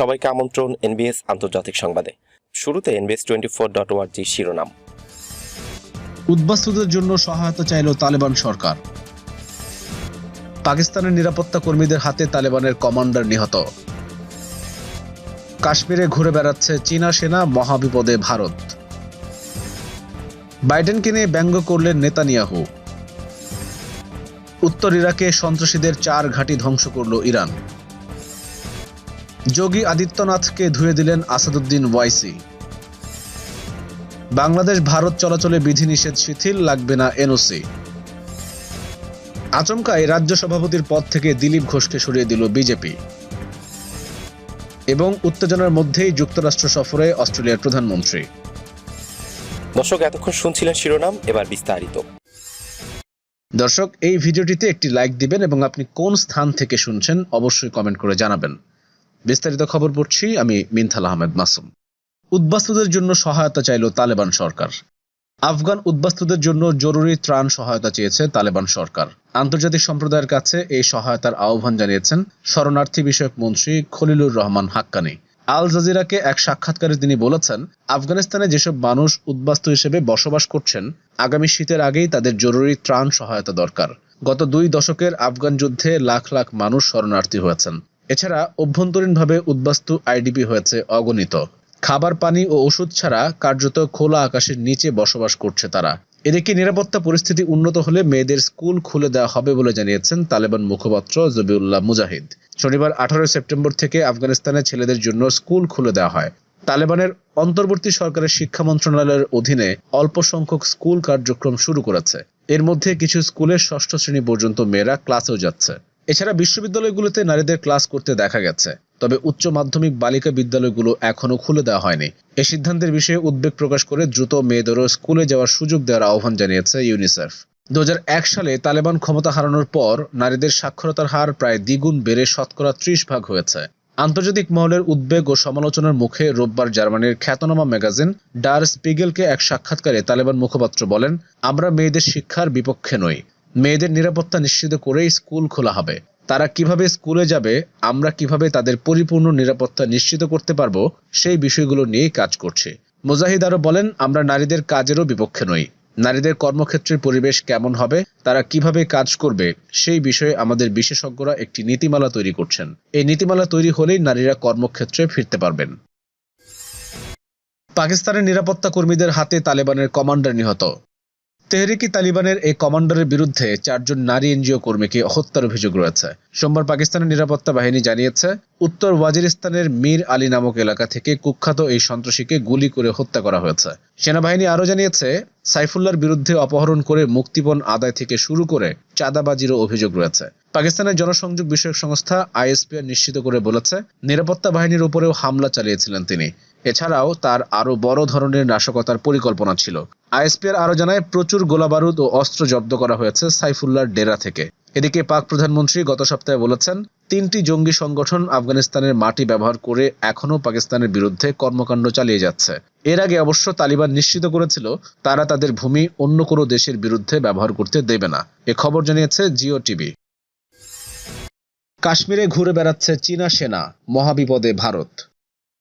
সবাইকে আমন্ত্রণ এনবিএস আন্তর্জাতিক সংবাদে। শুরুতে এনবিএস টোয়েন্টি ফোর ডট ওয়ার্জি শিরোনাম। উদ্বাস্তুদের জন্য সহায়তা চাইল তালেবান সরকার। পাকিস্তানের নিরাপত্তা কর্মীদের হাতে তালেবানের কমান্ডার নিহত। কাশ্মীরে ঘুরে বেড়াচ্ছে চীনা সেনা মহাবিপদে ভারত। বাইডেনকে নিয়ে ব্যঙ্গ করলেন নেতানিয়াহু। উত্তর ইরাকে সন্ত্রাসীদের চার ঘাঁটি ধ্বংস করল ইরান। যোগী আদিত্যনাথকে ধুয়ে দিলেন আসাদুদ্দিন ওয়াইসি। বাংলাদেশ ভারত চলাচলে বিধিনিষেধ শিথিল লাগবে না এনওসি। আচমকায় রাজ্য সভাপতির পদ থেকে দিলীপ ঘোষকে সরিয়ে দিল বিজেপি। এবং উত্তেজনার মধ্যেই যুক্তরাষ্ট্র সফরে অস্ট্রেলিয়ার প্রধানমন্ত্রী। দর্শক এতক্ষণ শুনছিলেন শিরোনাম এবার বিস্তারিত। দর্শক এই ভিডিওটিতে একটি লাইক দিবেন এবং আপনি কোন স্থান থেকে শুনছেন অবশ্যই কমেন্ট করে জানাবেন। বিস্তারিত খবর পড়ছি আমি মিনথাল আহমেদ মাসুম। উদ্বাস্তুদের জন্য সহায়তা চাইল তালেবান সরকার। আফগান উদ্বাস্তুদের জন্য জরুরি ত্রাণ সহায়তা চেয়েছে তালেবান সরকার। আন্তর্জাতিক সম্প্রদায়ের কাছে এই সহায়তার আহ্বান জানিয়েছেন শরণার্থী বিষয়ক মন্ত্রী খলিলুর রহমান হাক্কানি। আল জাজিরাকে এক সাক্ষাৎকারে তিনি বলেছেন, আফগানিস্তানে যেসব মানুষ উদ্বাস্তু হিসেবে বসবাস করছেন, আগামী শীতের আগেই তাদের জরুরি ত্রাণ সহায়তা দরকার। গত দুই দশকের আফগান যুদ্ধে লাখ লাখ মানুষ শরণার্থী হয়েছেন। এছাড়া অভ্যন্তরীণভাবে উদ্বাস্তু আইডিপি হয়েছে অগণিত। খাবার, পানি ও ওষুধ ছাড়া কার্যত খোলা আকাশের নিচে বসবাস করছে তারা। এদিকে নিরাপত্তা পরিস্থিতি উন্নত হলে মেয়েদের স্কুল খুলে দেওয়া হবে বলে জানিয়েছেন তালেবান মুখপাত্র জবিউল্লাহ মুজাহিদ। শনিবার আঠারোই সেপ্টেম্বর থেকে আফগানিস্তানে ছেলেদের জন্য স্কুল খুলে দেওয়া হয়। তালেবানের অন্তর্বর্তী সরকারের শিক্ষা মন্ত্রণালয়ের অধীনে অল্প সংখ্যক স্কুল কার্যক্রম শুরু করেছে। এর মধ্যে কিছু স্কুলে ষষ্ঠ শ্রেণি পর্যন্ত মেয়েরা ক্লাসেও যাচ্ছে। এছাড়া বিশ্ববিদ্যালয়গুলোতে নারীদের ক্লাস করতে দেখা গেছে, তবে উচ্চ মাধ্যমিক বালিকা বিদ্যালয়গুলো এখনও খুলে দেওয়া হয়নি। এ সিদ্ধান্তের বিষয়ে উদ্বেগ প্রকাশ করে দ্রুত মেয়েদেরও স্কুলে যাওয়ার সুযোগ দেওয়ার আহ্বান জানিয়েছে ইউনিসেফ। দু সালে তালেবান ক্ষমতা হারানোর পর নারীদের সাক্ষরতার হার প্রায় দ্বিগুণ বেড়ে শতকরা ত্রিশ ভাগ হয়েছে। আন্তর্জাতিক মহলের উদ্বেগ ও সমালোচনার মুখে রোববার জার্মানির খ্যাতনামা ম্যাগাজিন ডার স্পিগেলকে এক সাক্ষাৎকারে তালেবান মুখপাত্র বলেন, আমরা মেয়েদের শিক্ষার বিপক্ষে নই। মেয়েদের নিরাপত্তা নিশ্চিত করেই স্কুল খোলা হবে। তারা কীভাবে স্কুলে যাবে, আমরা কীভাবে তাদের পরিপূর্ণ নিরাপত্তা নিশ্চিত করতে পারব, সেই বিষয়গুলো নিয়েই কাজ করছে। মুজাহিদ আরও বলেন, আমরা নারীদের কাজেরও বিপক্ষে নই। নারীদের কর্মক্ষেত্রের পরিবেশ কেমন হবে, তারা কীভাবে কাজ করবে, সেই বিষয়ে আমাদের বিশেষজ্ঞরা একটি নীতিমালা তৈরি করছেন। এই নীতিমালা তৈরি হলেই নারীরা কর্মক্ষেত্রে ফিরতে পারবেন। পাকিস্তানের নিরাপত্তা কর্মীদের হাতে তালেবানের কমান্ডার নিহত। তেহরিকি তালিবানের এই কমান্ডারের বিরুদ্ধে চারজন নারী এনজিও কর্মীকে হত্যার অভিযোগ রয়েছে। সোমবার পাকিস্তানের নিরাপত্তা বাহিনী জানিয়েছে, উত্তর ওয়াজিরিস্তানের মীর আলী নামক এলাকা থেকে কুখ্যাত এই সন্ত্রাসীকে গুলি করে হত্যা করা হয়েছে। সেনাবাহিনী আরও জানিয়েছে সাইফুল্লার বিরুদ্ধে অপহরণ করে মুক্তিপণ আদায় থেকে শুরু করে চাঁদাবাজিরও অভিযোগ রয়েছে। পাকিস্তানের জনসংযোগ বিষয়ক সংস্থা আইএসপিআর নিশ্চিত করে বলেছে, নিরাপত্তা বাহিনীর উপরেও হামলা চালিয়েছিলেন তিনি। এছাড়াও তার আরও বড় ধরনের নাশকতার পরিকল্পনা ছিল। আইএসপিআর আরও জানায়, প্রচুর গোলাবারুদ ও অস্ত্র জব্দ করা হয়েছে সাইফুল্লার ডেরা থেকে। এদিকে পাক প্রধানমন্ত্রী গত সপ্তাহে বলেছেন, তিনটি জঙ্গি সংগঠন আফগানিস্তানের মাটি ব্যবহার করে এখনও পাকিস্তানের বিরুদ্ধে কর্মকাণ্ড চালিয়ে যাচ্ছে। এর আগে অবশ্য তালিবান নিশ্চিত করেছিল, তারা তাদের ভূমি অন্য কোনো দেশের বিরুদ্ধে ব্যবহার করতে দেবে না। এ খবর জানিয়েছে জিও টিভি। কাশ্মীরে ঘুরে বেড়াচ্ছে চীনা সেনা, মহাবিপদে ভারত।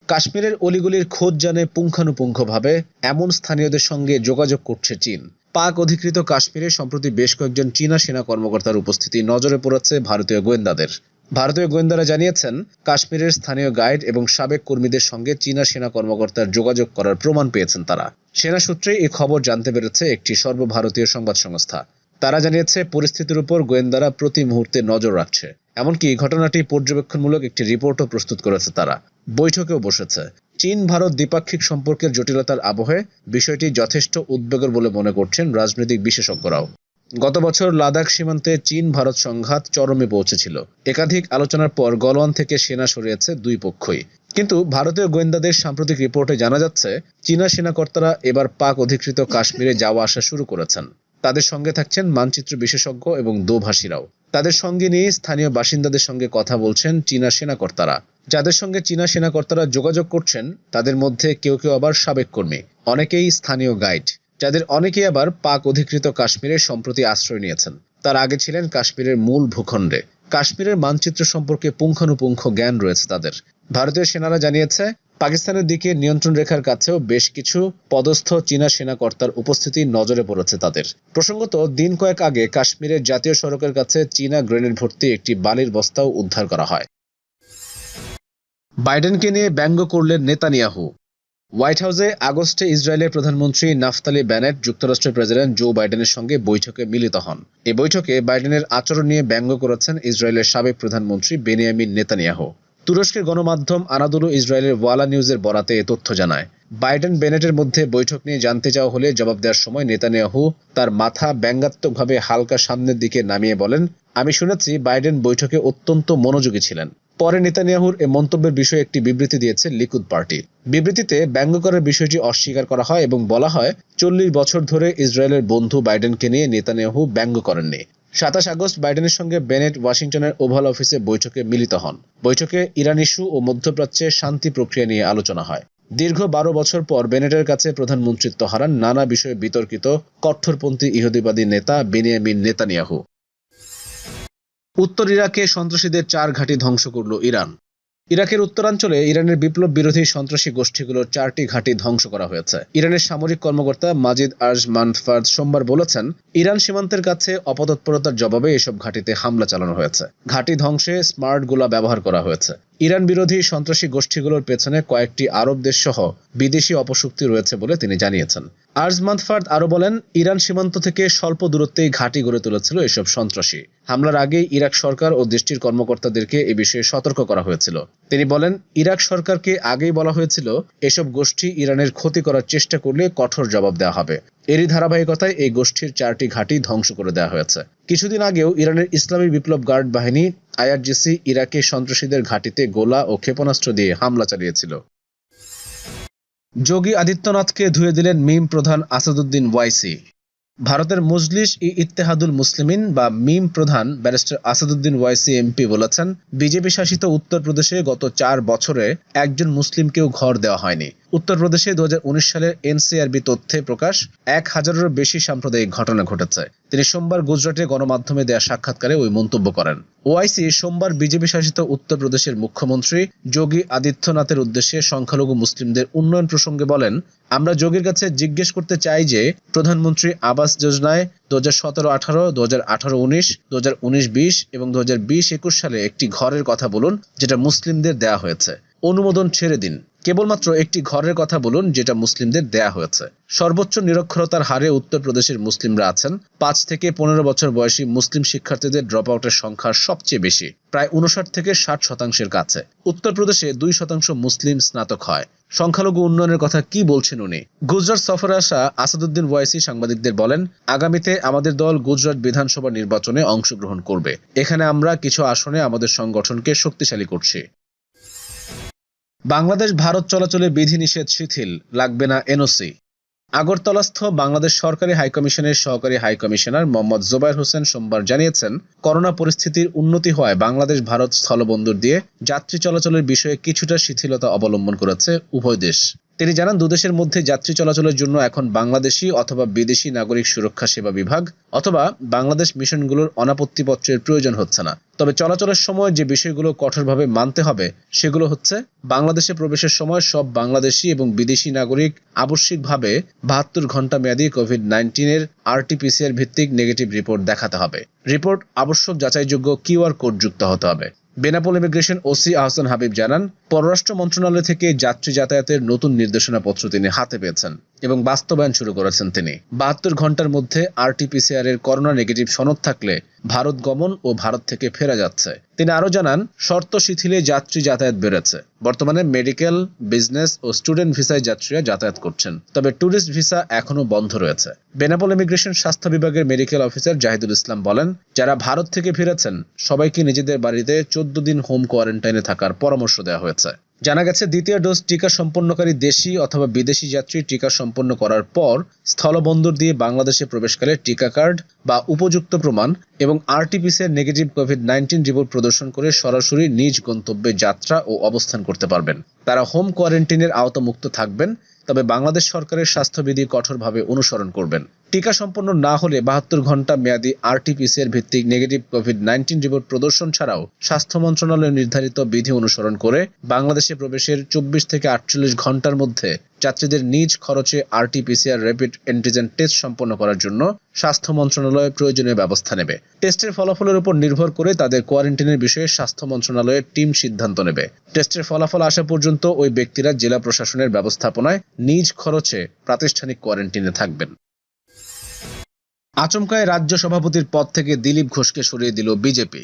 কাশ্মীরের অলিগুলির খোঁজ জানে পুঙ্খানুপুঙ্খভাবে এমন স্থানীয়দের সঙ্গে যোগাযোগ করছে চীন। পাক অধিকৃত কাশ্মীরে সম্প্রতি বেশ কয়েকজন চীনা সেনা কর্মকর্তার উপস্থিতি নজরে পড়েছে ভারতীয় গোয়েন্দাদের। ভারতীয় গোয়েন্দারা জানিয়েছেন, কাশ্মীরের স্থানীয় গাইড এবং সাবেক কর্মীদের সঙ্গে চীনা সেনা কর্মকর্তার যোগাযোগ করার প্রমাণ পেয়েছেন তারা। সেনা সূত্রে এই খবর জানতে পেরেছে একটি সর্বভারতীয় সংবাদ সংস্থা। তারা জানিয়েছে, পরিস্থিতির উপর গোয়েন্দারা প্রতি মুহূর্তে নজর রাখছে। এমনকি ঘটনাটি পর্যবেক্ষণমূলক একটি রিপোর্টও প্রস্তুত করেছে তারা। বৈঠকেও বসেছে। চীন, ভারত দ্বিপাক্ষিক সম্পর্কের জটিলতার আবহে বিষয়টি যথেষ্ট উদ্বেগের বলে মনে করছেন রাজনৈতিক বিশেষজ্ঞরাও। গত বছর লাদাখ সীমান্তে চীন ভারত সংঘাত চরমে পৌঁছেছিল। একাধিক আলোচনার পর গলওয়ান থেকে সেনা সরিয়েছে দুই পক্ষই। কিন্তু ভারতীয় গোয়েন্দাদের সাম্প্রতিক রিপোর্টে জানা যাচ্ছে, চীনা সেনাকর্তারা এবার পাক অধিকৃত কাশ্মীরে যাওয়া আসা শুরু করেছেন। তাদের সঙ্গে থাকছেন মানচিত্র বিশেষজ্ঞ এবং দোভাষীরাও। তাদের সঙ্গে নিয়ে স্থানীয় বাসিন্দাদের সঙ্গে কথা বলছেন চীনা সেনাকর্তারা। যাদের সঙ্গে চীনা সেনাকর্তারা যোগাযোগ করছেন, তাদের মধ্যে কেউ কেউ আবার সাবেক কর্মী। অনেকেই স্থানীয় গাইড, যাদের অনেকেই আবার পাক অধিকৃত কাশ্মীরে সম্প্রতি আশ্রয় নিয়েছেন। তার আগে ছিলেন কাশ্মীরের মূল ভূখণ্ডে। কাশ্মীরের মানচিত্র সম্পর্কে পুঙ্খানুপুঙ্খ জ্ঞান রয়েছে তাদের। ভারতীয় সেনারা জানিয়েছে পাকিস্তানের দিকে নিয়ন্ত্রণ রেখার কাছেও বেশ কিছু পদস্থ চীনা সেনাকর্তার উপস্থিতি নজরে পড়েছে তাদের। প্রসঙ্গত, দিন কয়েক আগে কাশ্মীরের জাতীয় সড়কের কাছে চীনা গ্রেনেড ভর্তি একটি বালির বস্তাও উদ্ধার করা হয়। বাইডেনকে নিয়ে ব্যঙ্গ করলেন নেতানিয়াহু। হোয়াইট হাউসে আগস্টে ইসরায়েলের প্রধানমন্ত্রী নাফতালি ব্যানেট যুক্তরাষ্ট্রের প্রেসিডেন্ট জো বাইডেনের সঙ্গে বৈঠকে মিলিত হন। এই বৈঠকে বাইডেনের আচরণ নিয়ে ব্যঙ্গ করেছেন ইসরায়েলের সাবেক প্রধানমন্ত্রী বেনিয়ামিন নেতানিয়াহু। তুরস্কের গণমাধ্যম আনাদুলু ইসরায়েলের ওয়ালা নিউজের বরাতে এ তথ্য জানায়। বাইডেন বেনেটের মধ্যে বৈঠক নিয়ে জানতে চাওয়া হলে জবাব দেওয়ার সময় নেতানিয়াহু তার মাথা ব্যঙ্গাত্মকভাবে হালকা সামনের দিকে নামিয়ে বলেন, আমি শুনেছি বাইডেন বৈঠকে অত্যন্ত মনোযোগী ছিলেন। পরে নেতানিয়াহুর এ মন্তব্যের বিষয়ে একটি বিবৃতি দিয়েছে লিকুদ পার্টি। বিবৃতিতে ব্যঙ্গ করার বিষয়টি অস্বীকার করা হয় এবং বলা হয়, চল্লিশ বছর ধরে ইসরায়েলের বন্ধু বাইডেনকে নিয়ে নেতানিয়াহু ব্যঙ্গ করেননি। সাতাশ আগস্ট বাইডেনের সঙ্গে বেনেট ওয়াশিংটনের ওভাল অফিসে বৈঠকে মিলিত হন। বৈঠকে ইরান ইস্যু ও মধ্যপ্রাচ্যে শান্তি প্রক্রিয়া নিয়ে আলোচনা হয়। দীর্ঘ বারো বছর পর বেনেটের কাছে প্রধানমন্ত্রিত্ব হারান নানা বিষয়ে বিতর্কিত কঠোরপন্থী ইহুদিবাদী নেতা বেনিয়ামিন নেতানিয়াহু। উত্তর ইরাকে সন্ত্রাসীদের চার ঘাঁটি ধ্বংস করল ইরান। ইরাকের উত্তরাঞ্চলে ইরানের বিপ্লব বিরোধী সন্ত্রাসী গোষ্ঠীগুলোর চারটি ঘাঁটি ধ্বংস করা হয়েছে। ইরানের সামরিক কর্মকর্তা মাজিদ আর্জ মানফার্দ সোমবার বলেছেন, ইরান সীমান্তের কাছে অপতৎপরতার জবাবে এসব ঘাঁটিতে হামলা চালানো হয়েছে। ঘাঁটি ধ্বংসে স্মার্ট গোলা ব্যবহার করা হয়েছে। ইরান বিরোধী সন্ত্রাসী গোষ্ঠীগুলোর পেছনে কয়েকটি আরব দেশ সহ বিদেশি অপশক্তি রয়েছে বলে তিনি জানিয়েছেন। আর্জ মানফার্দ আরও বলেন, ইরান সীমান্ত থেকে স্বল্প দূরত্বেই ঘাঁটি গড়ে তুলেছিল এসব সন্ত্রাসী। হামলার আগেই ইরাক সরকার ও দেশটির কর্মকর্তাদেরকে এ বিষয়ে সতর্ক করা হয়েছিল। তিনি বলেন, ইরাক সরকারকে আগেই বলা হয়েছিল, এসব গোষ্ঠী ইরানের ক্ষতি করার চেষ্টা করলে কঠোর জবাব দেওয়া হবে। এরই ধারাবাহিকতায় এই গোষ্ঠীর চারটি ঘাঁটি ধ্বংস করে দেওয়া হয়েছে। কিছুদিন আগেও ইরানের ইসলামী বিপ্লব গার্ড বাহিনী, আইআরজিসি, ইরাকে সন্ত্রাসীদের ঘাঁটিতে গোলা ও ক্ষেপণাস্ত্র দিয়ে হামলা চালিয়েছিল। যোগী আদিত্যনাথকে ধুয়ে দিলেন মিম প্রধান আসাদুদ্দিন ওয়াইসি। ভারতের মজলিস ই ইত্তেহাদুল মুসলিমিন বা মিম প্রধান ব্যারিস্টার আসাদুদ্দিন ওয়াইসি এমপি বলেছেন, বিজেপি শাসিত উত্তরপ্রদেশে গত চার বছরে একজন মুসলিমকেও ঘর দেওয়া হয়নি। উত্তরপ্রদেশে দু সালের এনসিআরবি তথ্যে প্রকাশ এক হাজারেরও বেশি সাম্প্রদায়িক ঘটনা ঘটেছে। তিনি সোমবার গুজরাটে গণমাধ্যমে দেয়া সাক্ষাৎকারে ওই মন্তব্য করেন। ওআইসি সোমবার বিজেপি শাসিত উত্তরপ্রদেশের মুখ্যমন্ত্রী যোগী আদিত্যনাথের উদ্দেশ্যে সংখ্যালঘু মুসলিমদের উন্নয়ন প্রসঙ্গে বলেন, আমরা যোগীর কাছে জিজ্ঞেস করতে চাই যে, প্রধানমন্ত্রী আবাস যোজনায় দু হাজার সতেরো আঠারো দু হাজার আঠারো উনিশ দু হাজার উনিশ বিশ এবং দু হাজার বিশ একুশ সালে একটি ঘরের কথা বলুন, যেটা মুসলিমদের দেয়া হয়েছে। অনুমোদন ছেড়ে দিন। কেবলমাত্র একটি ঘরের কথা বলুন যেটা মুসলিমদের দেয়া হয়েছে। সর্বোচ্চ নিরক্ষরতার হারে উত্তরপ্রদেশের মুসলিমরা আছেন। পাঁচ থেকে পনেরো বছর বয়সী মুসলিম শিক্ষার্থীদের ড্রপ আউটের সংখ্যা সবচেয়ে বেশি, প্রায় উনষাট থেকে ষাট শতাংশের কাছে। উত্তরপ্রদেশে দুই শতাংশ মুসলিম স্নাতক হয়। সংখ্যালঘু উন্নয়নের কথা কি বলছেন উনি? গুজরাট সফরে আসা আসাদুদ্দিন ওয়াইসি সাংবাদিকদের বলেন, আগামীতে আমাদের দল গুজরাট বিধানসভা নির্বাচনে অংশগ্রহণ করবে। এখানে আমরা কিছু আসনে আমাদের সংগঠনকে শক্তিশালী করছি। বাংলাদেশ ভারত চলাচলে বিধিনিষেধ শিথিল, লাগবে না এনওসি আগরতলাস্থ বাংলাদেশ সরকারি হাইকমিশনের সহকারী হাইকমিশনার মোহাম্মদ জোবাইর হোসেন সোমবার জানিয়েছেন, করোনা পরিস্থিতির উন্নতি হওয়ায় বাংলাদেশ ভারত স্থলবন্দর দিয়ে যাত্রী চলাচলের বিষয়ে কিছুটা শিথিলতা অবলম্বন করেছে উভয় দেশ। তিনি জানান দুদেশের মধ্যে যাত্রী চলাচলের জন্য এখন বাংলাদেশি অথবা বিদেশি নাগরিক সুরক্ষা সেবা বিভাগ অথবা বাংলাদেশ মিশনগুলোর অনাপত্তিপত্রের প্রয়োজন হচ্ছে না। তবে চলাচলের সময় যে বিষয়গুলো কঠোরভাবে মানতে হবে, সেগুলো হচ্ছে বাংলাদেশে প্রবেশের সময় সব বাংলাদেশি এবং বিদেশি নাগরিক আবশ্যিকভাবে বাহাত্তর ঘণ্টা মেয়াদী কোভিড নাইন্টিনের আরটিপিসিআর ভিত্তিক নেগেটিভ রিপোর্ট দেখাতে হবে। রিপোর্ট আবশ্যক যাচাইযোগ্য কিউআর কোড যুক্ত হতে হবে। বেনাপোল ইমিগ্রেশন ওসি আহসান হাবিব জানান, পররাষ্ট্র মন্ত্রণালয় থেকে যাত্রী যাতায়াতের নতুন নির্দেশনাপত্র তিনি হাতে পেয়েছেন। এবং বাস্তবায়ন শুরু করেছেন তিনি। বাহাত্তর ঘণ্টার মধ্যে আরটিপিসিআর এর করোনা নেগেটিভ সনদ থাকলে ভারত গমন ও ভারত থেকে ফেরা যাচ্ছে। তিনি আরও জানান, শর্ত শিথিলে যাত্রী যাতায়াত বেড়েছে। বর্তমানে মেডিকেল, বিজনেস ও স্টুডেন্ট ভিসায় যাত্রীরা যাতায়াত করছেন। তবে ট্যুরিস্ট ভিসা এখনও বন্ধ রয়েছে। বেনাপোল ইমিগ্রেশন স্বাস্থ্য বিভাগের মেডিকেল অফিসার জাহিদুল ইসলাম বলেন, যারা ভারত থেকে ফিরেছেন, সবাইকে নিজেদের বাড়িতে চোদ্দ দিন হোম কোয়ারেন্টাইনে থাকার পরামর্শ দেওয়া হয়েছে। জানা গেছে, দ্বিতীয় ডোজ টিকা সম্পন্নকারী দেশি অথবা বিদেশি যাত্রী টিকা সম্পন্ন করার পর স্থলবন্দর দিয়ে বাংলাদেশে প্রবেশকালে টিকা কার্ড বা উপযুক্ত প্রমাণ এবং RTPCR negative covid nineteen report প্রদর্শন করে সরাসরি নিজ গন্তব্যে যাত্রা ও অবস্থান করতে পারবেন। তারা হোম কোয়ারেন্টিনের আওতামুক্ত থাকবেন, তবে বাংলাদেশ সরকারের স্বাস্থ্যবিধি কঠোরভাবে অনুসরণ করবেন। টিকা সম্পন্ন না হলে বাহাত্তর ঘণ্টা মেয়াদী আরটিপিসিআর ভিত্তিক নেগেটিভ কোভিড নাইন্টিন রিপোর্ট প্রদর্শন ছাড়াও স্বাস্থ্য মন্ত্রণালয় নির্ধারিত বিধি অনুসরণ করে বাংলাদেশে প্রবেশের চব্বিশ থেকে আটচল্লিশ ঘণ্টার মধ্যে যাত্রীদের নিজ খরচে আরটিপিসিআর র্যাপিড অ্যান্টিজেন টেস্ট সম্পন্ন করার জন্য স্বাস্থ্য মন্ত্রণালয় প্রয়োজনীয় ব্যবস্থা নেবে। টেস্টের ফলাফলের উপর নির্ভর করে তাদের কোয়ারেন্টিনের বিষয়ে স্বাস্থ্য মন্ত্রণালয়ের টিম সিদ্ধান্ত নেবে। টেস্টের ফলাফল আসা পর্যন্ত ওই ব্যক্তিরা জেলা প্রশাসনের ব্যবস্থাপনায় নিজ খরচে প্রাতিষ্ঠানিক কোয়ারেন্টিনে থাকবেন। আচমকায় রাজ্য সভাপতির পদ থেকে দিলীপ ঘোষকে সরিয়ে দিল বিজেপি।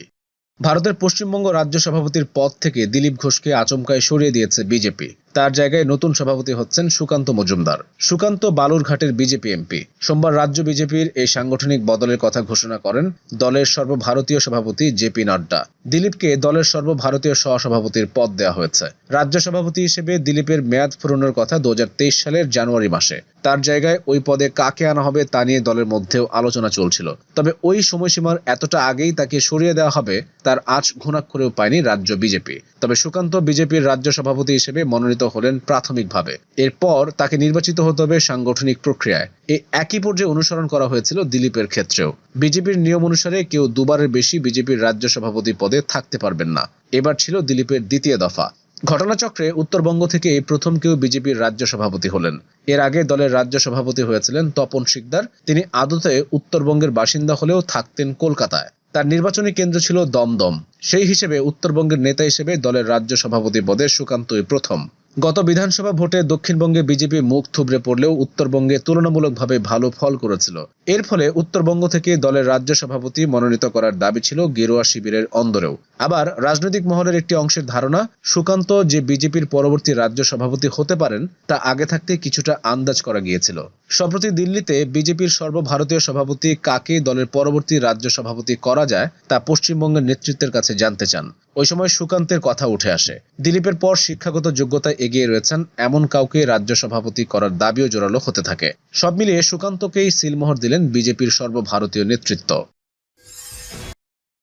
ভারতের পশ্চিমবঙ্গ রাজ্য সভাপতির পদ থেকে দিলীপ ঘোষকে আচমকায় সরিয়ে দিয়েছে বিজেপি। তার জায়গায় নতুন সভাপতি হচ্ছেন সুকান্ত মজুমদার। সুকান্ত বালুরঘাটের বিজেপি এমপি। সোমবার রাজ্য বিজেপির এই সাংগঠনিক বদলের কথা ঘোষণা করেন দলের সর্বভারতীয় সভাপতি জেপি নাড্ডা। দিলীপকে দলের সর্বভারতীয় সহসভাপতির পদ দেওয়া হয়েছে। রাজ্য সভাপতি হিসেবে দিলীপের মেয়াদ পূরণের কথা দু হাজার তেইশ সালের জানুয়ারি মাসে। তার জায়গায় ওই পদে কাকে আনা হবে তা নিয়ে দলের মধ্যেও আলোচনা চলছিল। তবে ওই সময়সীমার এতটা আগেই তাকে সরিয়ে দেওয়া হবে, তার আজ ঘুণাক্ষরেও পায়নি রাজ্য বিজেপি। তবে সুকান্ত বিজেপির রাজ্য সভাপতি হিসেবে মনোনীত হলেন প্রাথমিকভাবে। এরপর তাকে নির্বাচিত হতে হবে সাংগঠনিক প্রক্রিয়ায়। এই একই পর্যায়ে অনুসরণ করা হয়েছিল দিলীপের ক্ষেত্রেও। বিজেপির নিয়ম অনুসারে কেউ দুবারের বেশি বিজেপির রাজ্য সভাপতি পদে থাকতে পারবেন না। এবার ছিল দিলীপের দ্বিতীয় দফা। ঘটনাচক্রে উত্তরবঙ্গ থেকে এই প্রথম কেউ বিজেপির রাজ্য সভাপতি হলেন। এর আগে দলের রাজ্য সভাপতি হয়েছিলেন তপন শিকদার। তিনি আদতে উত্তরবঙ্গের বাসিন্দা হলেও থাকতেন কলকাতায়। তার নির্বাচনী কেন্দ্র ছিল দমদম। সেই হিসেবে উত্তরবঙ্গের নেতা হিসেবে দলের রাজ্য সভাপতি পদে সুকান্তই প্রথম। গত বিধানসভা ভোটে দক্ষিণবঙ্গে বিজেপি মুখ থুবড়ে পড়লেও উত্তরবঙ্গে তুলনামূলকভাবে ভালো ফল করেছিল। এর ফলে উত্তরবঙ্গ থেকে দলের রাজ্য সভাপতি মনোনীত করার দাবি ছিল গেরুয়া শিবিরের অন্দরেও। আবার রাজনৈতিক মহলের একটি অংশের ধারণা, সুকান্ত যে বিজেপির পরবর্তী রাজ্য সভাপতি হতে পারেন, তা আগে থাকতে কিছুটা আন্দাজ করা গিয়েছিল। সম্প্রতি দিল্লিতে বিজেপির সর্বভারতীয় সভাপতি কাকে দলের পরবর্তী রাজ্য সভাপতি করা যায়, তা পশ্চিমবঙ্গের নেতৃত্বের কাছে জানতে চান। ওই সময় সুকান্তের কথা উঠে আসে। দিলীপের পর শিক্ষাগত যোগ্যতায় এগিয়ে রয়েছেন এমন কাউকে রাজ্য সভাপতি করার দাবিও জোরালো হতে থাকে। সব মিলিয়ে সুকান্তকেই সিলমোহর দিলেন বিজেপির সর্বভারতীয় নেতৃত্ব।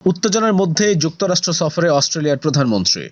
উত্তেজনার মধ্যে যুক্তরাষ্ট্র সফরে অস্ট্রেলিয়ার প্রধানমন্ত্রী।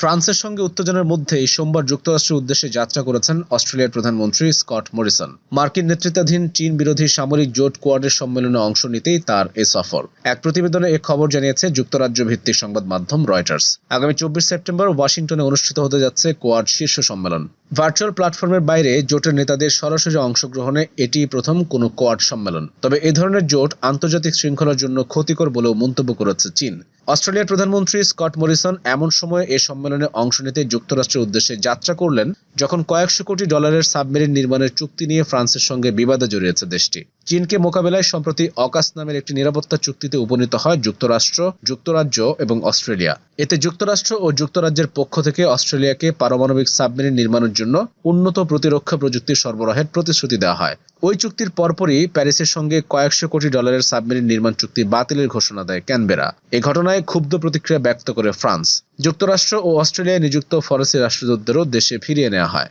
ফ্রান্সের সঙ্গে উত্তেজনার মধ্যেই সোমবার যুক্তরাষ্ট্রের উদ্দেশ্যে যাত্রা করেছেন অস্ট্রেলিয়ার প্রধানমন্ত্রী স্কট মরিসন। মার্কিন নেতৃত্বাধীন চীন বিরোধী সামরিক জোট কোয়াডের সম্মেলনে অংশ নিতেই তার এ সফর। এক প্রতিবেদনে এ খবর জানিয়েছে যুক্তরাজ্য ভিত্তিক সংবাদ মাধ্যম রয়টার্স। আগামী চব্বিশ সেপ্টেম্বর ওয়াশিংটনে অনুষ্ঠিত হতে যাচ্ছে কোয়াড শীর্ষ সম্মেলন। ভার্চুয়াল প্ল্যাটফর্মের বাইরে জোটের নেতাদের সরাসরি অংশগ্রহণে এটি প্রথম কোনো কোয়াড সম্মেলন। তবে এ ধরনের জোট আন্তর্জাতিক শৃঙ্খলার জন্য ক্ষতিকর বলেও মন্তব্য করেছে চীন। অস্ট্রেলিয়ার প্রধানমন্ত্রী স্কট মরিসন এমন সময়ে এ সম্মেলনে অংশ নিতে যুক্তরাষ্ট্রের উদ্দেশ্যে যাত্রা করলেন, যখন কয়েকশো কোটি ডলারের সাবমেরিন নির্মাণের চুক্তি নিয়ে ফ্রান্সের সঙ্গে বিবাদে জড়িয়েছে দেশটি। চীনকে মোকাবেলায় সম্প্রতি অকাস নামের একটি নিরাপত্তা চুক্তিতে উপনীত হয় যুক্তরাষ্ট্র, যুক্তরাজ্য এবং অস্ট্রেলিয়া। এতে যুক্তরাষ্ট্র ও যুক্তরাজ্যের পক্ষ থেকে অস্ট্রেলিয়াকে পারমাণবিক সাবমেরিন নির্মাণের জন্য উন্নত প্রতিরক্ষা প্রযুক্তি সরবরাহের প্রতিশ্রুতি দেওয়া হয়। ওই চুক্তির পরপরই প্যারিসের সঙ্গে কয়েকশো কোটি ডলারের সাবমেরিন নির্মাণ চুক্তি বাতিলের ঘোষণা দেয় ক্যানবেরা। এ ঘটনায় ক্ষুব্ধ প্রতিক্রিয়া ব্যক্ত করে ফ্রান্স। যুক্তরাষ্ট্র ও অস্ট্রেলিয়ায় নিযুক্ত ফরাসি রাষ্ট্রদূতদেরও দেশে ফিরিয়ে নেওয়া হয়।